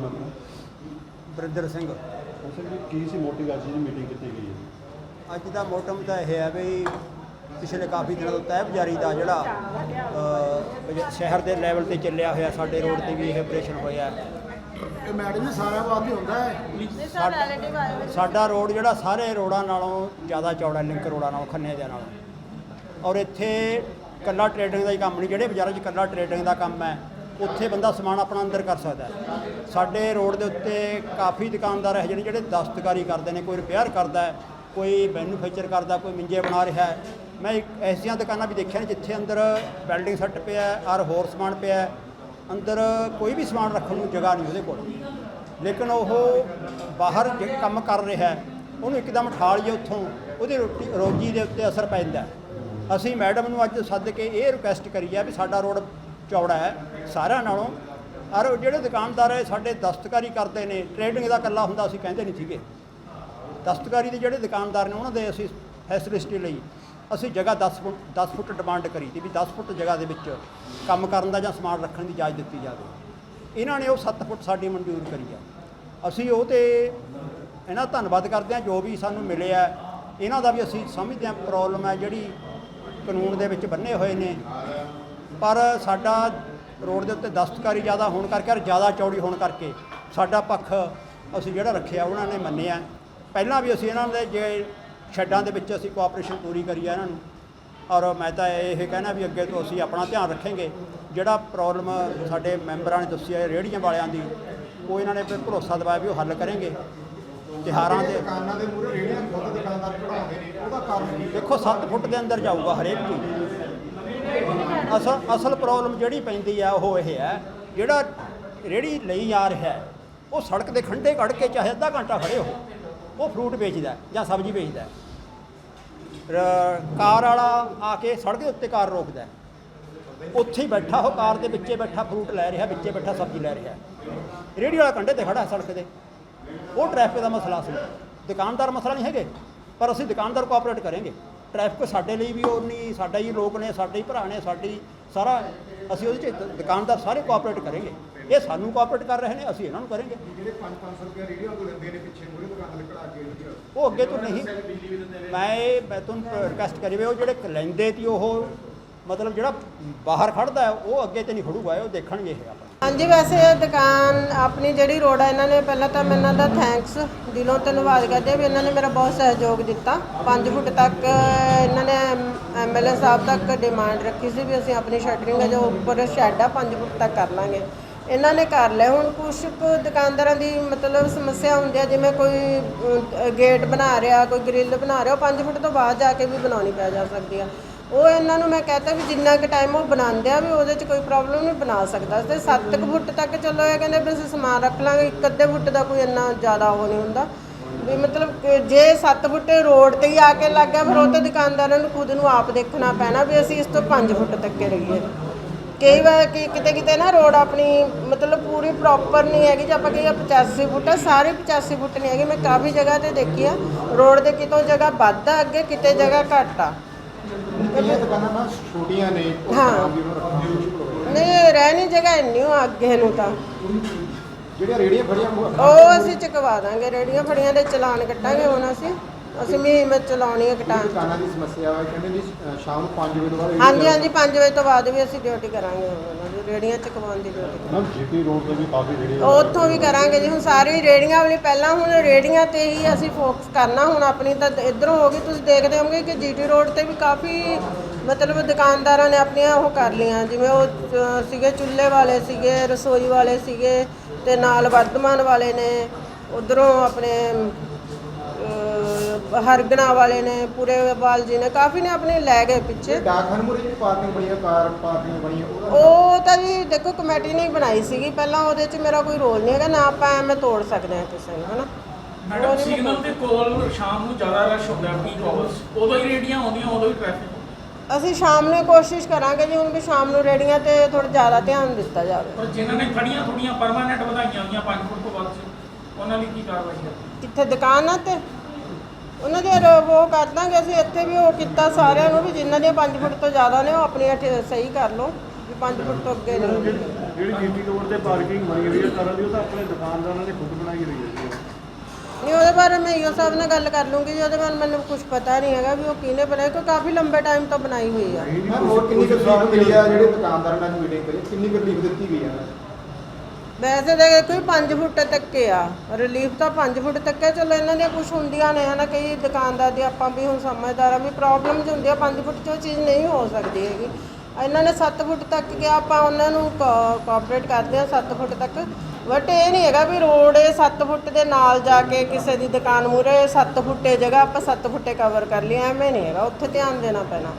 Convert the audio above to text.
ਨਾਮ ਹੈ ਆਪਣਾ? ਬਰਿੰਦਰ ਸਿੰਘ। ਉਸੇ ਵੀ ਕੀ ਸੀ ਮੋਟਿਵ ਅੱਜ ਦੀ ਮੀਟਿੰਗ ਕੀਤੀ ਗਈ ਹੈ? ਅੱਜ ਦਾ ਮੋਟਮ ਤਾਂ ਇਹ ਹੈ ਵੀ ਪਿਛਲੇ ਕਾਫੀ ਦਿਨਾਂ ਤੋਂ ਤਹਿਬਜ਼ਾਰੀ ਦਾ ਜਿਹੜਾ ਅ, ਸ਼ਹਿਰ ਦੇ ਲੈਵਲ ਤੇ ਚੱਲਿਆ ਹੋਇਆ ਸਾਡੇ ਰੋਡ ਤੇ ਵੀ ਇਹ ਆਪਰੇਸ਼ਨ ਹੋਇਆ। ਇਹ ਮੈਡਮ ਜੀ ਸਾਰਿਆਂ ਵਾਸਤੇ ਹੁੰਦਾ ਹੈ। ਸਾਡਾ- ਸਾਡਾ ਰੋਡ ਜਿਹੜਾ ਸਾਰੇ ਰੋਡਾਂ ਨਾਲੋਂ ਜ਼ਿਆਦਾ ਚੌੜਾ ਲਿੰਕ ਰੋਡਾਂ ਨਾਲੋਂ ਖੰਨੇ ਦੇ ਨਾਲੋਂ। ਔਰ ਇੱਥੇ ਕੱਲਾ ਟ੍ਰੇਡਿੰਗ ਦਾ ਹੀ ਕੰਮ ਨਹੀਂ ਜਿਹੜੇ ਬਾਜ਼ਾਰਾਂ 'ਚ ਕੱਲਾ ਟ੍ਰੇਡਿੰਗ ਦਾ ਕੰਮ ਹੈ ਉੱਥੇ ਬੰਦਾ ਸਮਾਨ ਆਪਣਾ ਅੰਦਰ ਕਰ ਸਕਦਾ ਹੈ। ਸਾਡੇ ਰੋਡ ਦੇ ਉੱਤੇ ਕਾਫੀ ਦੁਕਾਨਦਾਰ ਹੈ ਜਿਹੜੇ ਜਿਹੜੇ ਦਸਤਕਾਰੀ ਕਰਦੇ ਨੇ, ਕੋਈ ਰਿਪੇਅਰ ਕਰਦਾ ਹੈ, ਕੋਈ ਮੈਨੂਫੈਕਚਰ ਕਰਦਾ, ਕੋਈ ਮਿੰਜੇ ਬਣਾ ਰਿਹਾ ਹੈ। ਮੈਂ ਇੱਕ ਐਸੀਆਂ ਦੁਕਾਨਾਂ ਵੀ ਦੇਖੀਆਂ ਨੇ ਜਿੱਥੇ ਅੰਦਰ ਵੈਲਡਿੰਗ ਸੈੱਟ ਪਿਆ ਹੈ ਔਰ ਹੋਰ ਸਮਾਨ ਪਿਆ ਅੰਦਰ ਕੋਈ ਵੀ ਸਮਾਨ ਰੱਖਣ ਨੂੰ ਜਗ੍ਹਾ ਨਹੀਂ ਉਹਦੇ ਕੋਲ। ਲੇਕਿਨ ਉਹ ਬਾਹਰ ਕੰਮ ਕਰ ਰਿਹਾ ਉਹਨੂੰ ਇੱਕਦਮ ਠਾਲ ਜੇ ਉੱਥੋਂ, ਉਹਦੀ ਰੋਟੀ ਰੋਜੀ ਦੇ ਉੱਤੇ ਅਸਰ ਪੈਂਦਾ ਅਸੀਂ ਮੈਡਮ ਨੂੰ ਅੱਜ ਸੱਦ ਕੇ ਇਹ ਰਿਕੁਐਸਟ ਕਰੀ ਹੈ ਵੀ ਸਾਡਾ ਰੋਡ ਚੌੜਾ ਹੈ, ਸਾਰਿਆਂ ਨਾਲੋਂ। ਔਰ ਜਿਹੜੇ ਦੁਕਾਨਦਾਰ ਹੈ ਸਾਡੇ ਦਸਤਕਾਰੀ ਕਰਦੇ ਨੇ ਟ੍ਰੇਡਿੰਗ ਦਾ ਇਕੱਲਾ ਹੁੰਦਾ ਅਸੀਂ ਕਹਿੰਦੇ ਨਹੀਂ ਸੀਗੇ। ਦਸਤਕਾਰੀ ਦੇ ਜਿਹੜੇ ਦੁਕਾਨਦਾਰ ਨੇ, ਉਹਨਾਂ ਦੇ ਅਸੀਂ ਫੈਸਿਲਿਟੀ ਲਈ ਅਸੀਂ ਜਗ੍ਹਾ 10 ਫੁੱਟ 10 ਫੁੱਟ ਡਿਮਾਂਡ ਕਰੀ ਸੀ ਵੀ 10 ਫੁੱਟ ਜਗ੍ਹਾ ਦੇ ਵਿੱਚ ਕੰਮ ਕਰਨ ਦਾ ਜਾਂ ਸਮਾਨ ਰੱਖਣ ਦੀ ਇਜਾਜ਼ਤ ਦਿੱਤੀ ਜਾਵੇ। ਇਹਨਾਂ ਨੇ ਉਹ 7 ਫੁੱਟ ਸਾਡੀ ਮਨਜ਼ੂਰ ਕਰੀ ਆ। ਅਸੀਂ ਉਹ ਤੇ ਇਹਨਾਂ ਧੰਨਵਾਦ ਕਰਦੇ ਹਾਂ, ਜੋ ਵੀ ਸਾਨੂੰ ਮਿਲਿਆ ਇਹਨਾਂ ਦਾ ਵੀ ਅਸੀਂ ਸਮਝਦੇ ਹਾਂ ਪ੍ਰੋਬਲਮ ਹੈ ਜਿਹੜੀ ਕਾਨੂੰਨ ਦੇ ਵਿੱਚ ਬੰਨੇ ਹੋਏ ਨੇ। ਪਰ ਸਾਡਾ ਰੋਡ ਦੇ ਉੱਤੇ ਦਸਤਕਾਰੀ ਜ਼ਿਆਦਾ ਹੋਣ ਕਰਕੇ ਔਰ ਜ਼ਿਆਦਾ ਚੌੜੀ ਹੋਣ ਕਰਕੇ ਸਾਡਾ ਪੱਖ ਅਸੀਂ ਜਿਹੜਾ ਰੱਖਿਆ ਉਹਨਾਂ ਨੇ ਮੰਨਿਆ। ਪਹਿਲਾਂ ਵੀ ਅਸੀਂ ਇਹਨਾਂ ਦੇ ਜੇ ਸ਼ੈੱਡਾਂ ਦੇ ਵਿੱਚ ਅਸੀਂ ਕੋਆਪਰੇਸ਼ਨ ਪੂਰੀ ਕਰੀ ਆ ਇਹਨਾਂ ਨੂੰ। ਔਰ ਮੈਂ ਤਾਂ ਇਹ ਕਹਿਣਾ ਵੀ ਅੱਗੇ ਤੋਂ ਅਸੀਂ ਆਪਣਾ ਧਿਆਨ ਰੱਖਾਂਗੇ। ਜਿਹੜਾ ਪ੍ਰੋਬਲਮ ਸਾਡੇ ਮੈਂਬਰਾਂ ਨੇ ਦੱਸੀ ਹੈ ਰੇਹੜੀਆਂ ਵਾਲਿਆਂ ਦੀ ਉਹ ਇਹਨਾਂ ਨੇ ਫਿਰ ਭਰੋਸਾ ਦਿਵਾਇਆ ਵੀ ਉਹ ਹੱਲ ਕਰਨਗੇ। ਤਿਉਹਾਰਾਂ ਦੇ ਦੁਕਾਨਾਂ ਦੇ ਮੂਹਰੇ ਰੇੜੀਆਂ ਖੁਦ ਦੁਕਾਨਦਾਰ ਚੜਾਉਂਦੇ ਨੇ ਉਹਦਾ ਕਾਰਨ? ਦੇਖੋ 7 ਫੁੱਟ ਦੇ ਅੰਦਰ ਜਾਊਗਾ ਹਰੇਕ ਚੀਜ਼। ਅਸਲ ਅਸਲ ਪ੍ਰੋਬਲਮ ਜਿਹੜੀ ਪੈਂਦੀ ਆ ਉਹ ਇਹ ਹੈ, ਜਿਹੜਾ ਰੇੜੀ ਲਈ ਆ ਰਿਹਾ ਉਹ ਸੜਕ ਦੇ ਖੰਡੇ ਕੱਢ ਕੇ ਚਾਹੇ ਅੱਧਾ ਘੰਟਾ ਖੜੇ ਹੋ, ਉਹ ਫਰੂਟ ਵੇਚਦਾ ਜਾਂ ਸਬਜ਼ੀ ਵੇਚਦਾ ਕਾਰ ਵਾਲਾ ਆ ਕੇ ਸੜਕ ਦੇ ਉੱਤੇ ਕਾਰ ਰੋਕਦਾ ਉੱਥੇ ਹੀ ਬੈਠਾ ਉਹ ਕਾਰ ਦੇ ਵਿੱਚੇ ਬੈਠਾ ਫਰੂਟ ਲੈ ਰਿਹਾ, ਵਿੱਚੇ ਬੈਠਾ ਸਬਜ਼ੀ ਲੈ ਰਿਹਾ ਰੇੜੀ ਵਾਲਾ ਕੰਢੇ ਤੇ ਖੜਾ ਸੜਕ ਦੇ। ਉਹ ਟ੍ਰੈਫਿਕ ਦਾ ਮਸਲਾ ਸੀ। ਦੁਕਾਨਦਾਰ ਮਸਲਾ ਨਹੀਂ ਹੈਗੇ, ਪਰ ਅਸੀਂ ਦੁਕਾਨਦਾਰ ਕੋਆਪਰੇਟ ਕਰਾਂਗੇ। ਟ੍ਰੈਫਿਕ ਸਾਡੇ ਲਈ ਵੀ ਉਹ ਨਹੀਂ ਸਾਡਾ ਹੀ ਲੋਕ ਨੇ ਸਾਡੇ ਹੀ ਭਰਾ ਨੇ ਸਾਡੀ ਸਾਰਾ ਅਸੀਂ ਉਹਦੇ ਚ ਦੁਕਾਨਦਾਰ ਸਾਰੇ ਕੋਆਪਰੇਟ ਕਰਾਂਗੇ। ਇਹ ਸਾਨੂੰ ਕੋਆਪਰੇਟ ਕਰ ਰਹੇ ਨੇ ਅਸੀਂ ਇਹਨਾਂ ਨੂੰ ਕਰਾਂਗੇ। ਜਿਹੜੇ 5-500 ਰੁਪਏ ਰੇੜੀਆਂ ਤੋਂ ਲੈਂਦੇ ਨੇ ਪਿੱਛੇ ਮੂਹਰੇ ਦੁਕਾਨ ਕੇ ਰੇਹੜੀਆਂ। ਉਹ ਅੱਗੇ ਤੋਂ ਨਹੀਂ। ਮੈਂ ਮੈਂ ਤੁਹਾਨੂੰ ਰਿਕਵੈਸਟ ਕਰੀ ਵੀ ਉਹ ਜਿਹੜੇ ਲੈਂਦੇ ਤੀ ਉਹ ਮਤਲਬ ਜਿਹੜਾ ਬਾਹਰ ਖੜਦਾ ਹੈ, ਉਹ ਅੱਗੇ ਤੇ ਨਹੀਂ ਖੜੂਗਾ, ਇਹ ਉਹ ਦੇਖਣਗੇ ਇਹ ਆਪਣਾ ਹਾਂਜੀ, ਵੈਸੇ ਇਹ ਦੁਕਾਨ ਆਪਣੀ ਜਿਹੜੀ ਰੋਡ ਆ, ਇਹਨਾਂ ਨੇ ਪਹਿਲਾਂ ਤਾਂ ਮੈਂ ਇਹਨਾਂ ਦਾ ਥੈਂਕਸ ਦਿਲੋਂ ਧੰਨਵਾਦ ਕਰਦੇ ਹਾਂ ਵੀ ਇਹਨਾਂ ਨੇ ਮੇਰਾ ਬਹੁਤ ਸਹਿਯੋਗ ਦਿੱਤਾ। 5 ਫੁੱਟ ਤੱਕ ਇਹਨਾਂ ਨੇ ਐਮਐਲਏ ਸਾਹਿਬ ਤੱਕ ਡਿਮਾਂਡ ਰੱਖੀ ਸੀ ਵੀ ਅਸੀਂ ਆਪਣੀ ਸ਼ਟਰਿੰਗ ਜੋ ਉੱਪਰ ਸ਼ੈੱਡ ਆ 5 ਫੁੱਟ ਤੱਕ ਕਰ ਲਾਂਗੇ। ਇਹਨਾਂ ਨੇ ਕਰ ਲਿਆ। ਹੁਣ ਕੁਝ ਕੁ ਦੁਕਾਨਦਾਰਾਂ ਦੀ ਮਤਲਬ ਸਮੱਸਿਆ ਹੁੰਦੀ ਆ, ਜਿਵੇਂ ਕੋਈ ਗੇਟ ਬਣਾ ਰਿਹਾ, ਕੋਈ ਗ੍ਰਿਲ ਬਣਾ ਰਿਹਾ, ਉਹ 5 ਫੁੱਟ ਤੋਂ ਬਾਅਦ ਜਾ ਕੇ ਵੀ ਬਣਾਉਣੀ ਪੈ ਜਾ ਸਕਦੀ ਆ। ਉਹ ਇਹਨਾਂ ਨੂੰ ਮੈਂ ਕਹਤਾ ਵੀ ਜਿੰਨਾ ਕੁ ਟਾਈਮ ਉਹ ਬਣਾਉਂਦੇ ਆ ਵੀ ਉਹਦੇ 'ਚ ਕੋਈ ਪ੍ਰੋਬਲਮ ਨਹੀਂ, ਬਣਾ ਸਕਦਾ। ਤੇ 7 ਫੁੱਟ ਤੱਕ ਚਲੋ, ਇਹ ਕਹਿੰਦੇ ਵੀ ਅਸੀਂ ਸਮਾਨ ਰੱਖ ਲਾਂਗੇ, ਇੱਕ ਅੱਧੇ ਫੁੱਟ ਦਾ ਕੋਈ ਇੰਨਾ ਜ਼ਿਆਦਾ ਉਹ ਨਹੀਂ ਹੁੰਦਾ। ਵੀ ਮਤਲਬ ਕਿ ਜੇ 7 ਫੁੱਟ ਰੋਡ ਤੇ ਹੀ ਆ ਕੇ ਲੱਗ ਗਿਆ, ਫਿਰ ਉਹ ਤਾਂ ਦੁਕਾਨਦਾਰਾਂ ਨੂੰ ਖੁਦ ਨੂੰ ਆਪ ਦੇਖਣਾ ਪੈਣਾ ਵੀ ਅਸੀਂ ਇਸ ਤੋਂ 5 ਫੁੱਟ ਤੱਕ ਹੀ ਰਹੀਏ। ਕਈ ਵਾਰ ਕਿ ਕਿਤੇ ਕਿਤੇ ਨਾ ਰੋਡ ਆਪਣੀ ਮਤਲਬ ਪੂਰੀ ਪ੍ਰੋਪਰ ਨਹੀਂ ਹੈਗੀ, ਜੇ ਆਪਾਂ ਕਹੀਏ 85 ਫੁੱਟ ਆ, ਸਾਰੇ 85 ਫੁੱਟ ਨਹੀਂ ਹੈਗੇ। ਮੈਂ ਕਾਫੀ ਜਗ੍ਹਾ ਤੇ ਦੇਖੀ ਆ, ਰੋਡ ਦੇ ਕਿਤੋਂ ਜਗ੍ਹਾ ਵੱਧ ਆ, ਅੱਗੇ ਕਿਤੇ ਜਗ੍ਹਾ ਘੱਟ ਆ। ਕਈਆਂ ਦੁਕਾਨਾਂ ਨਾ ਛੋਟੀਆਂ ਨੇ ਉਹ ਹਾਂ। ਕੰਮ ਵੀ ਉਹਨੂੰ ਰੱਖਣਾ ਮੁਸ਼ਕਿਲ ਹੋ ਗਿਆ। ਨਹੀਂ ਰਹਿਣੀ ਜਗ੍ਹਾ ਇੰਨੀ ਓ ਅੱਗੇ ਨੂੰ ਤਾਂ ਜਿਹੜੀਆਂ ਰੇੜੀਆਂ ਮੂਹਰੇ ਉਹ ਅਸੀਂ ਚਕਵਾ ਦਾਂਗੇ ਰੇੜੀਆਂ ਫੜੀਆਂ ਦੇ ਚਲਾਨ ਕੱਟਾਂਗੇ ਹੁਣ ਅਸੀਂ ਅਸੀਂ ਮੁਹਿੰਮ ਚਲਾਉਣੀ ਹੈ ਕਟਾਣ ਦੁਕਾਨਾਂ ਦੀ ਸਮੱਸਿਆ ਹੈ ਕਹਿੰਦੇ ਜੀ ਅ, ਸ਼ਾਮ ਨੂੰ 5 ਵਜੇ ਤੋਂ ਬਾਅਦ ਹਾਂਜੀ ਹਾਂਜੀ 5 ਵਜੇ ਤੋਂ ਬਾਅਦ ਵੀ ਅਸੀਂ ਡਿਊਟੀ ਕਰਾਂਗੇ। ਉਹਨਾਂ ਦੀ ਰੇੜੀਆਂ ਚਕਵਾਉਣ ਦੀ ਡਿਊਟੀ ਮੈਮ ਜੀਟੀ ਰੋਡ ਤੇ ਵੀ ਕਾਫੀ ਰੇੜੀਆਂ ਉੱਥੋਂ ਵੀ ਕਰਾਂਗੇ ਜੀ। ਹੁਣ ਸਾਰੀ ਰੇੜੀਆਂ ਵਾਲੀ ਪਹਿਲਾਂ ਹੁਣ ਰੇੜੀਆਂ ਤੇ ਹੀ ਅਸੀਂ ਫੋਕਸ ਕਰਨਾ। ਹੁਣ ਆਪਣੀ ਤਾਂ ਇਧਰੋਂ ਹੋ ਗਈ ਤੁਸੀਂ ਦੇਖਦੇ ਹੋਵੋਗੇ ਕਿ ਜੀਟੀ ਰੋਡ ਤੇ ਵੀ ਕਾਫੀ ਮਤਲਬ ਦੁਕਾਨਦਾਰਾਂ ਨੇ ਆਪਣੀਆਂ ਉਹ ਕਰ ਲੀਆਂ ਜਿਵੇਂ ਉਹ ਅ, ਸੀਗੇ ਚੁੱਲ੍ਹੇ ਵਾਲੇ ਸੀਗੇ ਰਸੋਈ ਵਾਲੇ ਸੀਗੇ ਤੇ ਨਾਲ ਵਰਧਮਾਨ ਵਾਲੇ ਨੇ। ਉਧਰੋਂ ਆਪਣੇ ਹਰਗਣਾ ਵਾਲੇ ਨੇ ਪੂਰੇ ਬਾਲ ਜੀ ਨੇ ਕਾਫੀ ਨੇ ਆਪਣੇ ਲੈ ਗਏ ਪਿੱਛੇ। ਡਾਕਖਾਨ ਮੂਹਰੇ ਜਿਹੜੀ ਪਾਰਕਿੰਗ ਬਣੀ ਹੈ ਕਾਰ ਪਾਰਕਿੰਗ ਬਣੀ ਹੈ ਉਹਦਾ ਉਹ ਤਾਂ ਜੀ ਦੇਖੋ ਕਮੇਟੀ ਨੇ ਹੀ ਬਣਾਈ ਸੀਗੀ। ਪਹਿਲਾਂ ਉਹਦੇ 'ਚ ਮੇਰਾ ਕੋਈ ਰੋਲ ਨਹੀਂ ਹੈਗਾ ਨਾ ਆਪਾਂ ਐਵੇਂ ਤੋੜ ਸਕਦੇ ਹਾਂ ਕਿਸੇ ਨੂੰ ਹਨਾ? ਮੈਡਮ ਸਿਗਨਲ ਦੇ ਕੋਲ ਸ਼ਾਮ ਨੂੰ ਜ਼ਿਆਦਾ ਰਸ਼ ਹੁੰਦਾ ਪੀਕ ਆਵਰਸ ਉਦੋਂ ਹੀ ਰੇਡੀਆਂ ਆਉਂਦੀਆਂ ਉਦੋਂ ਹੀ ਟ੍ਰੈਫਿਕ ਅਸੀਂ ਸ਼ਾਮ ਨੂੰ ਕੋਸ਼ਿਸ਼ ਕਰਾਂਗੇ ਜੀ ਹੁਣ ਵੀ ਸ਼ਾਮ ਨੂੰ ਰੇੜੀਆਂ ਤੇ ਥੋੜਾ ਜ਼ਿਆਦਾ ਧਿਆਨ ਦਿੱਤਾ ਜਾਵੇ। ਪਰ ਜਿਨ੍ਹਾਂ ਨੇ ਖੜੀਆਂ ਥੋੜੀਆਂ ਪਰਮਾਨੈਂਟ ਵਧਾਈਆਂ ਹੋਈਆਂ 5 ਫੁੱਟ ਤੋਂ ਵੱਧ 'ਚ ਉਹਨਾਂ ਲਈ ਕੀ ਕਾਰਵਾਈ ਹੈ ਕਿੱਥੇ ਦੁਕਾਨਾਂ ਤੇ? ਉਹਨਾਂ ਦੇ ਰੋ- ਉਹ ਕਰ ਦਾਂਗੇ ਅਸੀਂ ਇੱਥੇ ਵੀ ਉਹ ਕੀਤਾ ਸਾਰਿਆਂ ਨੂੰ ਵੀ ਜਿਨ੍ਹਾਂ ਦੀਆਂ 5 ਫੁੱਟ ਤੋਂ ਜ਼ਿਆਦਾ ਨੇ ਉਹ ਆਪਣੀਆਂ ਠੇ- ਸਹੀ ਕਰ ਲਓ ਵੀ 5 ਫੁੱਟ ਤੋਂ ਅੱਗੇ ਨਹੀਂ ਜਿਹੜੀ ਜੀਟੀ ਰੋਡ ਤੇ ਪਾਰਕਿੰਗ ਬਣੀ ਹੋਈ ਹੈ ਕਰਨ ਦੀ ਉਹ ਤਾਂ ਆਪਣੇ ਦੁਕਾਨਦਾਰਾਂ ਨੇ ਖੁਦ ਬਣਾਈ ਹੋਈ ਹੈ। ਜੀ ਨਹੀਂ ਉਹਦੇ ਬਾਰੇ ਮੈਂ ਈਓ ਸਾਹਿਬ ਨਾਲ ਗੱਲ ਕਰ ਲੂੰਗੀ ਜੀ ਉਹਦੇ ਬਾਰੇ ਮੈਨੂੰ ਕੁਝ ਪਤਾ ਨਹੀਂ ਹੈਗਾ ਵੀ ਉਹ ਕਿਹਨੇ ਬਣਾਇਆ ਕਿਉਂਕਿ ਕਾਫੀ ਲੰਬੇ ਟਾਈਮ ਤੋਂ ਬਣਾਈ ਹੋਈ ਆ। ਮੈਂ ਹੋਰ ਕਿੰਨੀ ਕੁ ਰਿਲੀਫ ਮਿਲੀ ਆ ਜਿਹੜੇ ਦੁਕਾਨਦਾਰਾਂ ਨਾਲ ਮੀਟਿੰਗ ਕਰੀ? ਕਿੰਨੀ ਕੁ ਰਿਲੀਫ ਦਿੱਤੀ ਗਈ ਆ? ਵੈਸੇ ਤਾਂ ਕੋਈ 5 ਫੁੱਟ ਤੱਕ ਆ। ਰਿਲੀਫ ਤਾਂ 5 ਫੁੱਟ ਤੱਕ ਹੈ ਚਲੋ, ਇਹਨਾਂ ਦੀਆਂ ਕੁਝ ਹੁੰਦੀਆਂ ਨੇ, ਹਨਾ, ਕਈ ਦੁਕਾਨਦਾਰ ਦੀ ਆਪਾਂ ਵੀ ਹੁਣ ਸਮਝਦਾਰ ਆ ਵੀ ਪ੍ਰੋਬਲਮਸ ਹੁੰਦੀਆਂ 5 ਫੁੱਟ 'ਚ ਉਹ ਚੀਜ਼ ਨਹੀਂ ਹੋ ਸਕਦੀ ਹੈਗੀ। ਇਹਨਾਂ ਨੇ 7 ਫੁੱਟ ਤੱਕ ਗਿਆ ਆਪਾਂ ਉਹਨਾਂ ਨੂੰ ਕੋਆਪਰੇਟ ਕਰਦੇ ਆ 7 ਫੁੱਟ ਤੱਕ। ਬਟ ਇਹ ਨਹੀਂ ਹੈਗਾ ਵੀ ਰੋਡ ਇਹ 7 ਫੁੱਟ ਦੇ ਨਾਲ ਜਾ ਕੇ ਕਿਸੇ ਦੀ ਦੁਕਾਨ ਮੂਰੇ 7 ਫੁੱਟੇ ਜਗ੍ਹਾ ਆਪਾਂ 7 ਫੁੱਟੇ ਕਵਰ ਕਰ ਲਈ ਐਵੇਂ ਨਹੀਂ ਹੈਗਾ। ਉੱਥੇ ਧਿਆਨ ਦੇਣਾ ਪੈਣਾ।